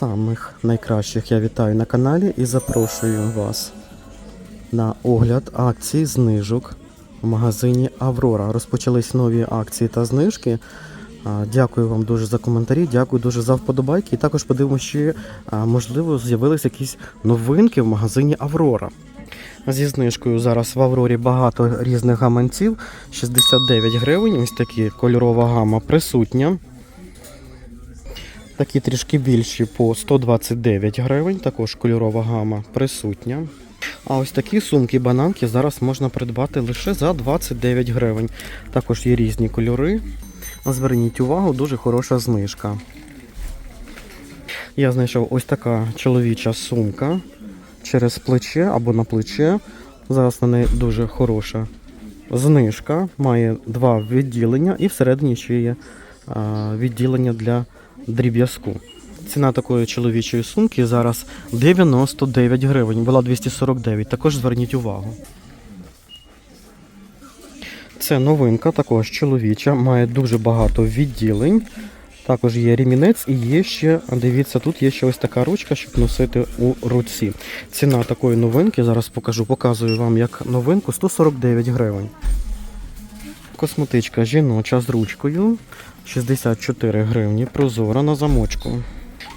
самих найкращих я вітаю на каналі і запрошую вас на огляд акцій знижок в магазині Аврора. Розпочались нові акції та знижки. Дякую вам дуже за коментарі, дякую дуже за вподобайки. І також подивимося, чи можливо з'явились якісь новинки в магазині Аврора. Зі знижкою зараз в Аврорі багато різних гаманців. 69 гривень. Ось такі кольорова гама присутня. Такі трішки більші по 129 гривень, також кольорова гама присутня. А ось такі сумки-бананки зараз можна придбати лише за 29 гривень. Також є різні кольори. Зверніть увагу, дуже хороша знижка. Я знайшов ось така чоловіча сумка через плече або на плече. Зараз на неї дуже хороша знижка. Має два відділення і всередині ще є відділення для дріб'язку. Ціна такої чоловічої сумки зараз 99 гривень, була 249. Також зверніть увагу. Це новинка, також чоловіча, має дуже багато відділень. Також є ремінець і є ще, дивіться, тут є ще ось така ручка, щоб носити у руці. Ціна такої новинки, зараз покажу, показую вам як новинку 149 гривень. Косметичка жіноча з ручкою 64 гривні, прозора на замочку.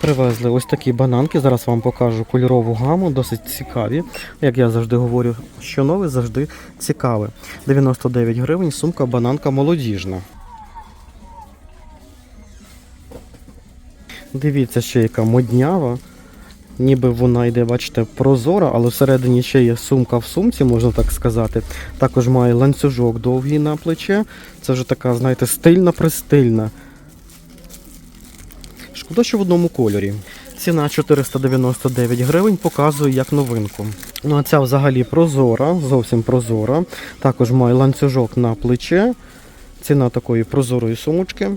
Привезли ось такі бананки. Зараз вам покажу кольорову гаму, досить цікаві. Як я завжди говорю, що нове завжди цікаве. 99 гривень, сумка бананка молодіжна. Дивіться, ще яка моднява. Ніби вона йде, бачите, прозора, але всередині ще є сумка в сумці, можна так сказати. Також має ланцюжок довгий на плече. Це вже така, знаєте, стильна пристильна. Шкода, що в одному кольорі. Ціна 499 гривень, показую як новинку. Ну а ця взагалі прозора, зовсім прозора. Також має ланцюжок на плече. Ціна такої прозорої сумочки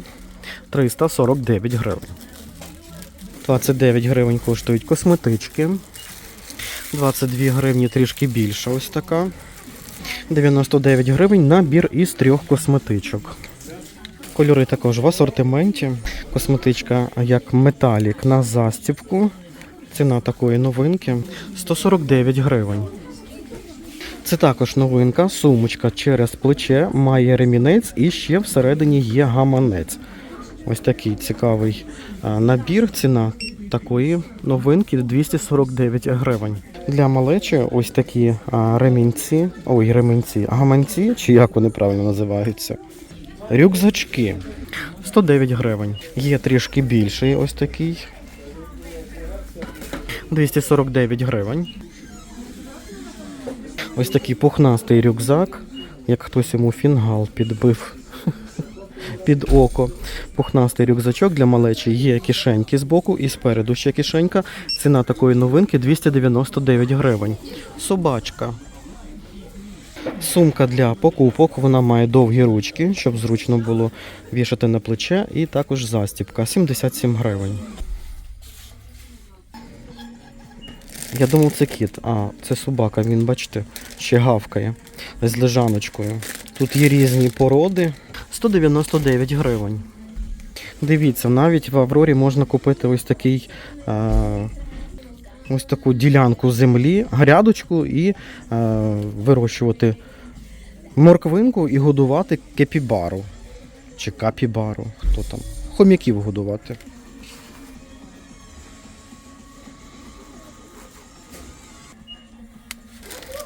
349 гривень. 29 гривень коштують косметички. 22 гривні трішки більша ось така. 99 гривень набір із трьох косметичок. Кольори також в асортименті. Косметичка як металік на застібку. Ціна такої новинки 149 гривень. Це також новинка, сумочка через плече, має ремінець і ще всередині є гаманець. Ось такий цікавий набір. Ціна такої новинки 249 гривень. Для малечі ось такі ремінці, ой, ремінці, гаманці, чи як вони правильно називаються. Рюкзачки 109 гривень. Є трішки більший ось такий. 249 гривень. Ось такий пухнастий рюкзак, як хтось йому фінгал підбив під око. Пухнастий рюкзачок для малечі. Є кишеньки з боку і спереду ще кишенька. Ціна такої новинки 299 гривень. Собачка. Сумка для покупок. Вона має довгі ручки, щоб зручно було вішати на плече. І також застібка 77 гривень. Я думав, це кіт, а це собака, він, бачите, ще гавкає з лежаночкою. Тут є різні породи. 199 гривень. Дивіться, навіть в Аврорі можна купити ось такий. Е Ось таку ділянку землі, грядочку і е, вирощувати морквинку і годувати кепібару. Чи капібару, хто там. Хомяків годувати.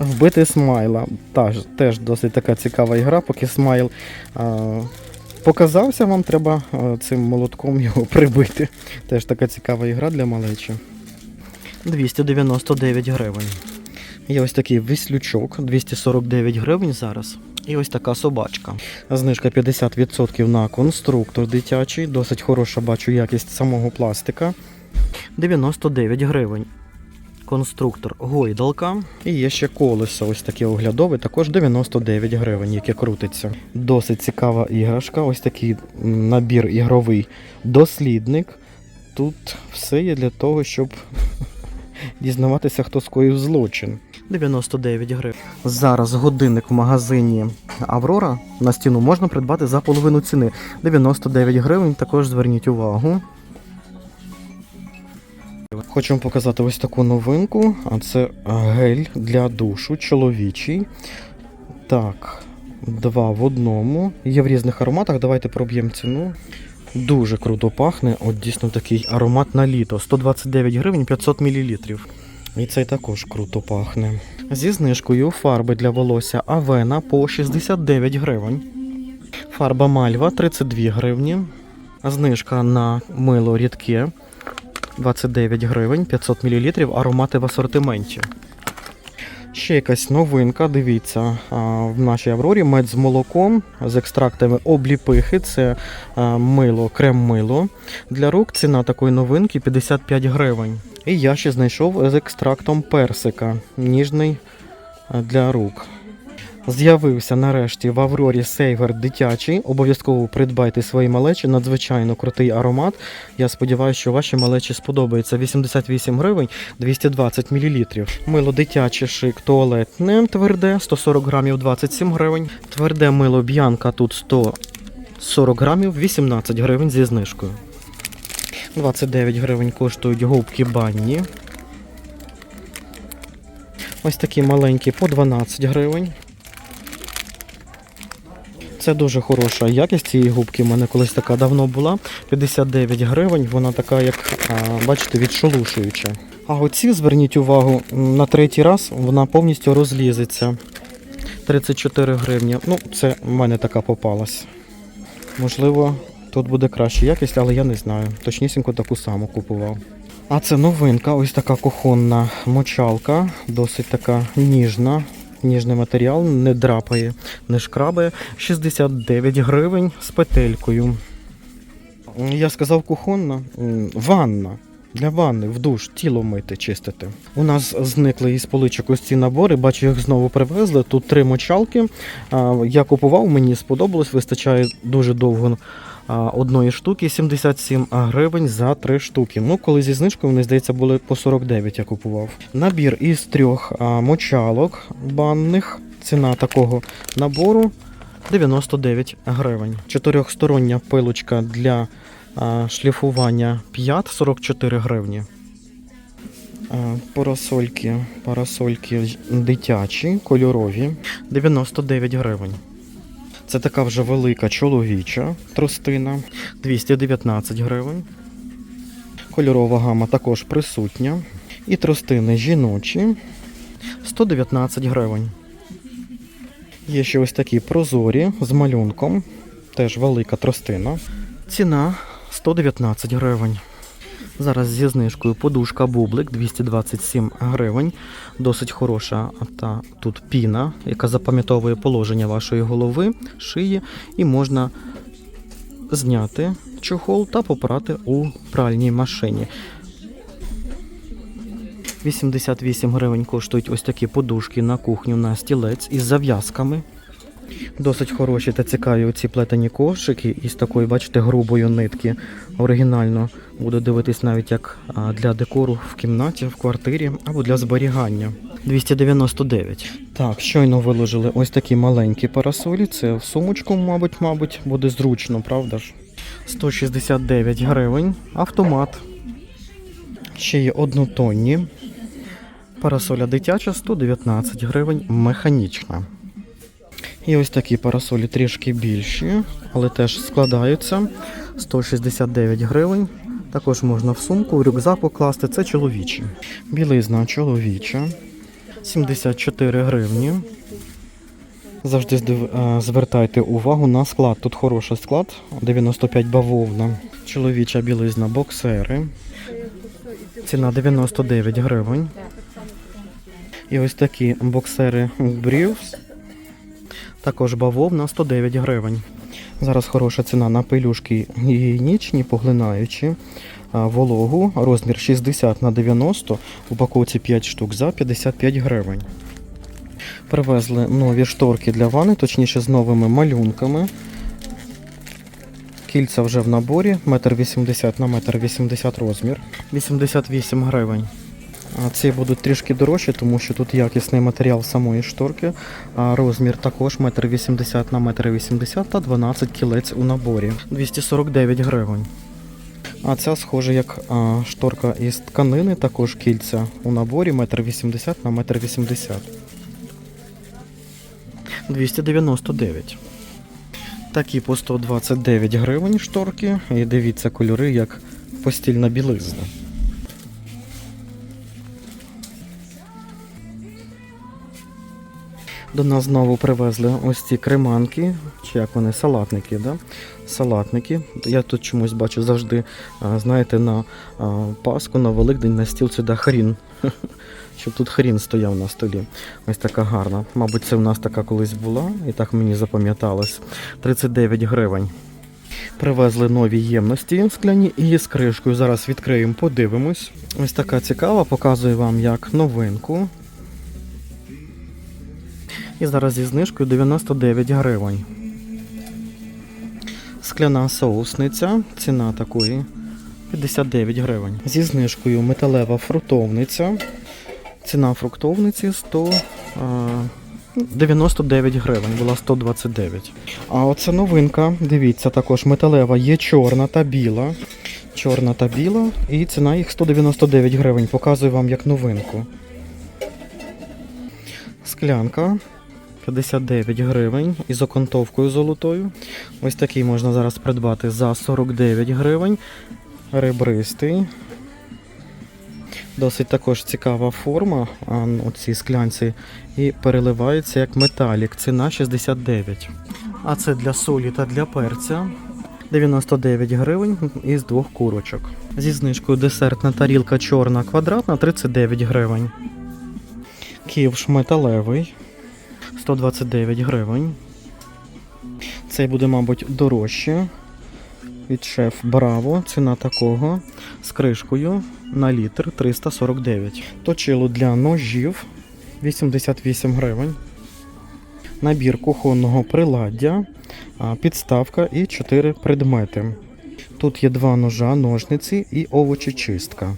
Вбити смайла. Теж, теж досить така цікава ігра, поки смайл а, показався, вам треба а, цим молотком його прибити. Теж така цікава ігра для малечі. 299 гривень. Є ось такий віслючок, 249 гривень зараз. І ось така собачка. Знижка 50% на конструктор дитячий. Досить хороша бачу якість самого пластика. 99 гривень. Конструктор гойдалка. І є ще колесо, ось таке оглядове, також 99 гривень, яке крутиться. Досить цікава іграшка. Ось такий набір ігровий дослідник. Тут все є для того, щоб дізнаватися, хто скоїв злочин. 99 гривень. Зараз годинник в магазині Аврора на стіну можна придбати за половину ціни. 99 гривень. Також зверніть увагу. Хочу вам показати ось таку новинку, а це гель для душу чоловічий. Так, два в одному. Є в різних ароматах. Давайте проб'ємо ціну. Дуже круто пахне. От дійсно такий аромат на літо. 129 гривень 500 мл. І цей також круто пахне. Зі знижкою фарби для волосся Авена по 69 гривень. Фарба Мальва 32 гривні. Знижка на мило рідке 29 гривень 500 мл. Аромати в асортименті. Ще якась новинка, дивіться, в нашій Аврорі мед з молоком з екстрактами обліпихи. Це мило, крем-мило. Для рук ціна такої новинки 55 гривень. І я ще знайшов з екстрактом персика, ніжний для рук. З'явився нарешті в Аврорі сейвер дитячий. Обов'язково придбайте свої малечі. Надзвичайно крутий аромат. Я сподіваюся, що ваші малечі сподобається. 88 гривень 220 мл. Мило дитяче шик туалетне тверде 140 грамів 27 гривень. Тверде мило б'янка тут 140 грамів 18 гривень зі знижкою. 29 гривень коштують губки банні. Ось такі маленькі по 12 гривень. Це дуже хороша якість цієї губки. У мене колись така давно була. 59 гривень. Вона така, як бачите, відшелушуюча. А оці, зверніть увагу, на третій раз вона повністю розлізеться. 34 гривні. Ну, це в мене така попалась. Можливо, тут буде краща якість, але я не знаю. Точнісінько таку саму купував. А це новинка, ось така кухонна мочалка, досить така ніжна. Ніжний матеріал, не драпає, не шкрабає. 69 гривень з петелькою. Я сказав кухонна, ванна. Для ванни, в душ, тіло мити, чистити. У нас зникли із поличок ось ці набори, бачу, їх знову привезли. Тут три мочалки. Я купував, мені сподобалось, вистачає дуже довго одної штуки, 77 гривень за три штуки. Ну, коли зі знижкою, вони, здається, були по 49 я купував. Набір із трьох мочалок банних. Ціна такого набору 99 гривень. Чотирьохстороння пилочка для шліфування п'ят 44 гривні. Парасольки, парасольки дитячі, кольорові 99 гривень. Це така вже велика чоловіча тростина 219 гривень. Кольорова гама також присутня. І тростини жіночі 119 гривень. Є ще ось такі прозорі з малюнком. Теж велика тростина. Ціна 119 гривень. Зараз зі знижкою подушка бублик 227 гривень. Досить хороша та тут піна, яка запам'ятовує положення вашої голови, шиї, і можна зняти чохол та попрати у пральній машині. 88 гривень коштують ось такі подушки на кухню на стілець із зав'язками. Досить хороші та цікаві оці плетені кошики із такої, бачите, грубої нитки. Оригінально буду дивитись навіть як для декору в кімнаті, в квартирі або для зберігання. 299. Так, щойно виложили ось такі маленькі парасолі. Це в сумочку, мабуть, мабуть, буде зручно, правда ж? 169 гривень. Автомат. Ще є однотонні. Парасоля дитяча 119 гривень, механічна. І ось такі парасолі трішки більші, але теж складаються. 169 гривень. Також можна в сумку, в рюкзак покласти. Це чоловічі. Білизна чоловіча. 74 гривні. Завжди е, звертайте увагу на склад. Тут хороший склад, 95 бавовна. Чоловіча білизна боксери. Ціна 99 гривень. І ось такі боксери Брівс. Також бавовна 109 гривень. Зараз хороша ціна на пилюшки гігієнічні, поглинаючі, вологу, розмір 60 на 90, в упаковці 5 штук за 55 гривень. Привезли нові шторки для ванни, точніше з новими малюнками. Кільця вже в наборі, 1,80 м на 1,80 розмір. 88 гривень. Ці будуть трішки дорожчі, тому що тут якісний матеріал самої шторки. А розмір також 1,80 на 1,80 м та 12 кілець у наборі. 249 гривень. А ця схоже як шторка із тканини, також кільця у наборі 1,80 на 1,80 м. 299. Такі по 129 гривень шторки. І дивіться кольори як постільна білизна. До нас знову привезли ось ці креманки, чи як вони, салатники, да? Салатники. Я тут чомусь бачу завжди, знаєте, на Пасху, на Великдень на стіл сюди хрін. Щоб тут хрін стояв на столі. Ось така гарна. Мабуть, це в нас така колись була, і так мені запам'яталось. 39 гривень. Привезли нові ємності скляні і з кришкою. Зараз відкриємо, подивимось. Ось така цікава, показую вам як новинку. І зараз зі знижкою 99 гривень. Скляна соусниця, ціна такої 59 гривень. Зі знижкою металева фруктовниця. Ціна фруктовниці 100, 99 гривень, була 129. А оце новинка, дивіться, також металева є чорна та біла. Чорна та біла, і ціна їх 199 гривень. Показую вам як новинку. Склянка 59 гривень із окантовкою золотою. Ось такий можна зараз придбати за 49 гривень. Ребристий. Досить також цікава форма у цій склянці і переливається як металік. Ціна 69. А це для солі та для перця. 99 гривень із двох курочок. Зі знижкою десертна тарілка чорна квадратна 39 гривень. Ківш металевий 129 гривень. Цей буде, мабуть, дорожче. Від шеф Браво. Ціна такого з кришкою на літр 349. Точило для ножів 88 гривень. Набір кухонного приладдя, підставка і 4 предмети. Тут є два ножа, ножниці і овочечистка.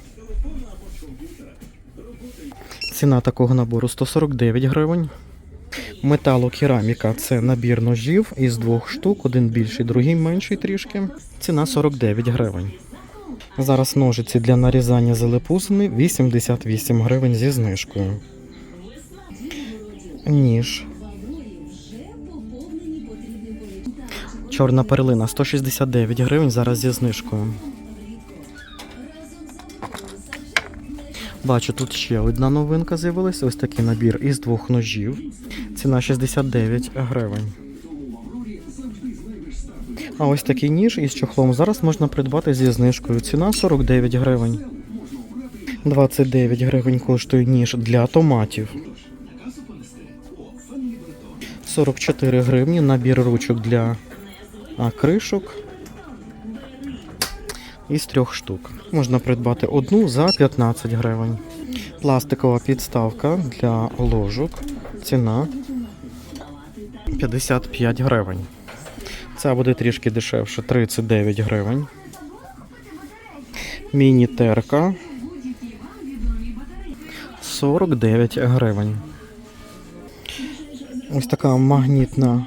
Ціна такого набору 149 гривень. Металокераміка це набір ножів із двох штук, один більший, другий менший трішки. Ціна 49 гривень. Зараз ножиці для нарізання залепусини 88 гривень зі знижкою. Ніж. Чорна перлина 169 гривень зараз зі знижкою. Бачу, тут ще одна новинка з'явилася. Ось такий набір із двох ножів. Ціна 69 гривень. А ось такий ніж із чохлом зараз можна придбати зі знижкою. Ціна 49 гривень. 29 гривень коштує ніж для томатів. 44 гривні набір ручок для кришок. Із трьох штук. Можна придбати одну за 15 гривень. Пластикова підставка для ложок. Ціна 55 гривень. Ця буде трішки дешевше 39 гривень. Міні-терка 49 гривень. Ось така магнітна,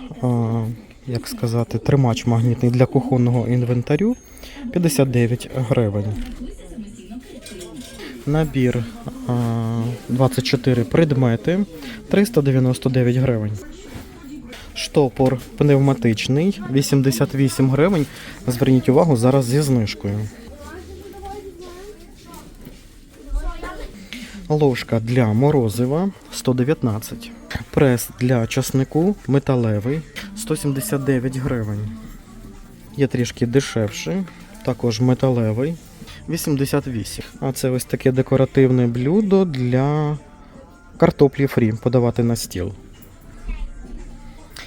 як сказати, тримач магнітний для кухонного інвентарю 59 гривень. Набір 24 предмети 399 гривень. Штопор пневматичний 88 гривень. Зверніть увагу зараз зі знижкою. Ложка для морозива 119. Прес для часнику металевий 179 гривень. Є трішки дешевший, також металевий 88. А це ось таке декоративне блюдо для картоплі фрі подавати на стіл.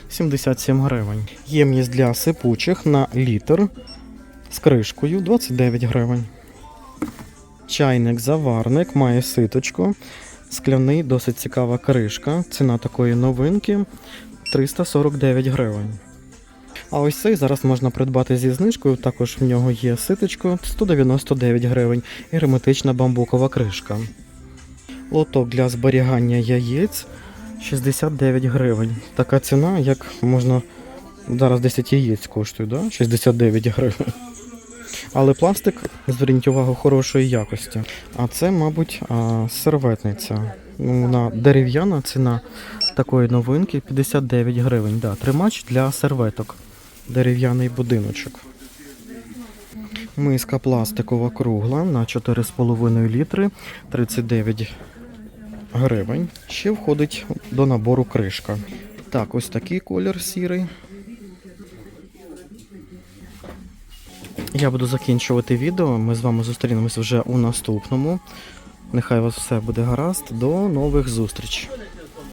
77 гривень. Ємність для сипучих на літр з кришкою 29 гривень. Чайник заварник має ситочку. Скляний, досить цікава кришка. Ціна такої новинки 349 гривень. А ось цей зараз можна придбати зі знижкою. Також в нього є ситочко 199 гривень і герметична бамбукова кришка. Лоток для зберігання яєць 69 гривень. Така ціна, як можна зараз 10 яєць коштує, да? 69 гривень. Але пластик, зверніть увагу, хорошої якості. А це, мабуть, серветниця. Вона дерев'яна ціна такої новинки 59 гривень. Да, тримач для серветок. Дерев'яний будиночок. Миска пластикова кругла на 4,5 літри 39 гривень. Ще входить до набору кришка. Так, ось такий колір сірий. Я буду закінчувати відео. Ми з вами зустрінемось вже у наступному. Нехай у вас все буде гаразд. До нових зустрічей.